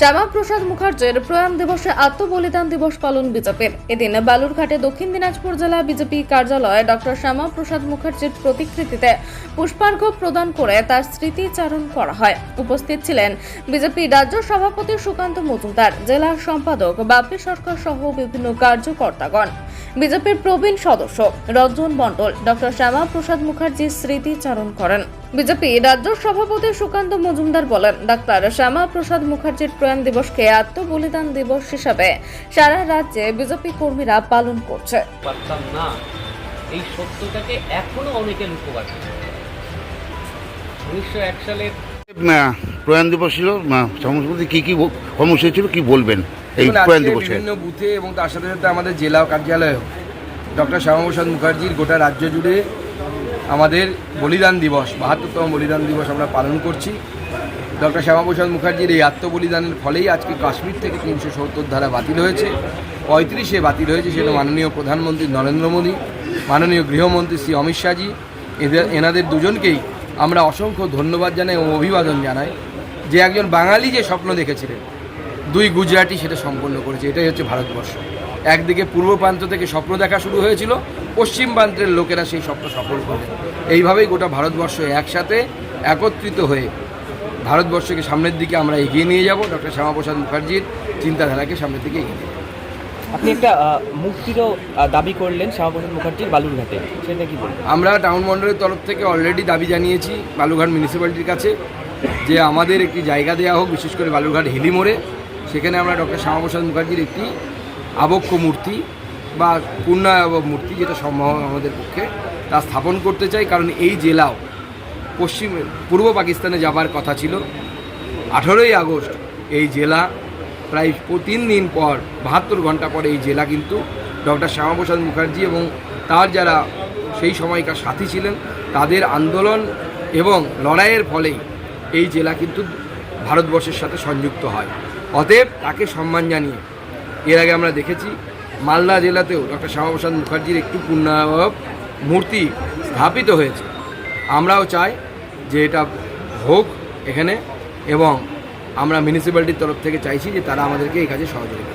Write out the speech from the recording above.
শ্যামাপ্রসাদ মুখার্জির প্রয়াণ দিবসে আত্মবলিদান দিবস পালন বিজেপির এদিন বালুরঘাটে দক্ষিণ দিনাজপুর জেলা বিজেপি কার্যালয়ে ডক্টর শ্যামাপ্রসাদ মুখার্জির প্রতিকৃতিতে পুষ্পার্ঘ প্রদান করে তার স্মৃতিচারণ করা হয়। উপস্থিত ছিলেন বিজেপি রাজ্য সভাপতি সুকান্ত মজুমদার, জেলা সম্পাদক বাপি সরকার সহ বিভিন্ন কার্যকর্তাগণ। বিজেপির প্রবীণ সদস্য রঞ্জন মণ্ডল ডক্টর শ্যামাপ্রসাদ মুখার্জির স্মৃতিচারণ করেন। বিজেপি রাজ্য সভাপতি সুকান্ত মজুমদার বলেন ডাক্তার শ্যামা প্রসাদ মুখার্জির প্রয়াণ দিবসকে আত্মবলিদান দিবস হিসাবে সারা রাজ্যে বিজেপি কর্মীরা পালন করছে। না। এই সত্যটাকে এখনও অনেকে লুকোবার উনিশশো এক সালের প্রয়াণ দিবস ছিল সমস্ত কি কর্মসূচি ছিল কি বলবেন? এই দেখুন, প্রয়াণ বিভিন্ন বুথে এবং তার সাথে সাথে আমাদের জেলা কার্যালয়েও ডক্টর শ্যামাপ্রসাদ মুখার্জির গোটা রাজ্য জুড়ে আমাদের বলিদান দিবস বাহাত্তরতম বলিদান দিবস আমরা পালন করছি। ডক্টর শ্যামাপ্রসাদ মুখার্জির এই আত্মবলিদানের ফলেই আজকে কাশ্মীর থেকে তিনশো সত্তর ধারা বাতিল হয়েছে পঁয়ত্রিশে বাতিল হয়েছে সেটা মাননীয় প্রধানমন্ত্রী নরেন্দ্র মোদী মাননীয় গৃহমন্ত্রী শ্রী অমিত শাহজি এদের এনাদের দুজনকেই আমরা অসংখ্য ধন্যবাদ জানাই ও অভিবাদন জানাই যে একজন বাঙালি যে স্বপ্ন দেখেছিলেন। দুই গুজরাটি সেটা সম্পন্ন করেছে এটাই হচ্ছে ভারতবর্ষ। একদিকে পূর্ব প্রান্ত থেকে স্বপ্ন দেখা শুরু হয়েছিল পশ্চিম প্রান্তের লোকেরা সেই স্বপ্ন সফল করে। এইভাবেই গোটা ভারতবর্ষ একসাথে একত্রিত হয়ে ভারতবর্ষকে সামনের দিকে আমরা এগিয়ে নিয়ে যাব। ডক্টর শ্যামাপ্রসাদ মুখার্জির চিন্তাধারাকে সামনের দিকে এগিয়ে নিয়ে আপনি একটা মুক্তিরও দাবি করলেন শ্যামাপ্রসাদ মুখার্জির বালুরঘাটে সেটা কি বলবেন? আমরা টাউন মন্ডলের তরফ থেকে অলরেডি দাবি জানিয়েছি বালুঘাট মিউনিসিপ্যালিটির কাছে যে আমাদের একটি জায়গা দেওয়া হোক বিশেষ করে বালুরঘাট হিলি মোড়ে সেখানে আমরা ডক্টর শ্যামাপ্রসাদ মুখার্জির একটি আবক্ষ মূর্তি বা পূর্ণায়ব মূর্তি যেটা সম্ভব আমাদের পক্ষে তা স্থাপন করতে চাই। কারণ এই জেলাও পশ্চিম, পূর্ব পাকিস্তানে যাবার কথা ছিল। আঠেরোই আগস্ট এই জেলা প্রায় তিন দিন পর, বাহাত্তর ঘণ্টা পরে এই জেলা কিন্তু ডক্টর শ্যামাপ্রসাদ মুখার্জি এবং তার যারা সেই সময়কার সাথী ছিলেন, তাদের আন্দোলন এবং লড়াইয়ের ফলেই এই জেলা কিন্তু ভারতবর্ষের সাথে সংযুক্ত হয়। অতএব তাকে সম্মান জানিয়ে এর আগে আমরা দেখেছি, মালদা জেলাতেও ডক্টর শ্যামাপ্রসাদ মুখার্জির একটি পূর্ণাভাব মূর্তি স্থাপিত হয়েছে আমরাও চাই যে এটা হোক এখানে এবং আমরা মিউনিসিপ্যালিটির তরফ থেকে চাইছি যে তারা আমাদেরকে এই কাজে সহযোগিতা।